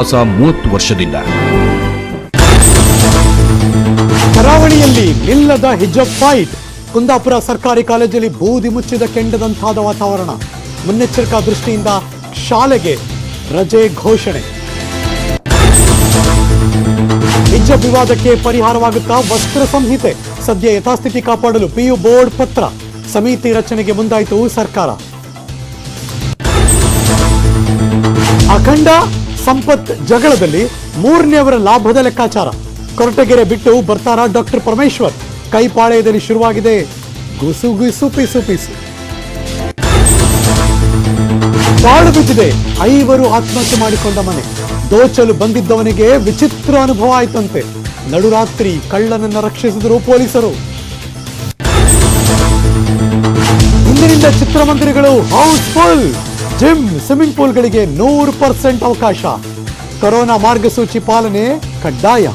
ಹೊಸ ಮೂವತ್ತು ವರ್ಷದಿಂದ. ಕರಾವಳಿಯಲ್ಲಿ ನಿಲ್ಲದ ಹಿಜಬ್ ಫೈಟ್ ಕುಂದಾಪುರ ಸರ್ಕಾರಿ ಕಾಲೇಜಲ್ಲಿ ಬೂದಿ ಮುಚ್ಚಿದ ಕೆಂಡದಂತಾದ ವಾತಾವರಣ. ಮುನ್ನೆಚ್ಚರಿಕಾ ದೃಷ್ಟಿಯಿಂದ ಶಾಲೆಗೆ ರಜೆ ಘೋಷಣೆ. ಹಿಜಬ್ ವಿವಾದಕ್ಕೆ ಪರಿಹಾರವಾಗುತ್ತಾ ವಸ್ತ್ರ ಸಂಹಿತೆ. ಸದ್ಯ ಯಥಾಸ್ಥಿತಿ ಕಾಪಾಡಲು ಪಿಯು ಬೋರ್ಡ್ ಪತ್ರ. ಸಮಿತಿ ರಚನೆಗೆ ಮುಂದಾಯಿತು ಸರ್ಕಾರ. ಅಖಂಡ ಸಂಪತ್ ಜಗಳದಲ್ಲಿ ಮೂರನೆಯವರ ಲಾಭದ ಲೆಕ್ಕಾಚಾರ. ಕೊರಟಗೆರೆ ಬಿಟ್ಟು ಬರ್ತಾರ ಡಾಕ್ಟರ್ ಪರಮೇಶ್ವರ್. ಕೈಪಾಳೆಯದಲ್ಲಿ ಶುರುವಾಗಿದೆ. ಗುಸು ಗುಸು ಪಿಸು ಪಿಸು. ಪಾಳು ಬಿದ್ದಿದೆ. ಐವರು ಆತ್ಮಹತ್ಯೆ ಮಾಡಿಕೊಂಡ ಮನೆ. ದೋಚಲು ಬಂದಿದ್ದವನಿಗೆ ವಿಚಿತ್ರ ಅನುಭವ ಆಯ್ತಂತೆ. ನಡುರಾತ್ರಿ ಕಳ್ಳನನ್ನ ರಕ್ಷಿಸಿದರು ಪೊಲೀಸರು. ಇಂದಿನಿಂದ ಚಿತ್ರಮಂದಿರಗಳು ಹೌಸ್ಫುಲ್. ಜಿಮ್ ಸ್ವಿಮ್ಮಿಂಗ್ ಪೂಲ್ಗಳಿಗೆ ನೂರು ಪರ್ಸೆಂಟ್ ಅವಕಾಶ. ಕೊರೋನಾ ಮಾರ್ಗಸೂಚಿ ಪಾಲನೆ ಕಡ್ಡಾಯ.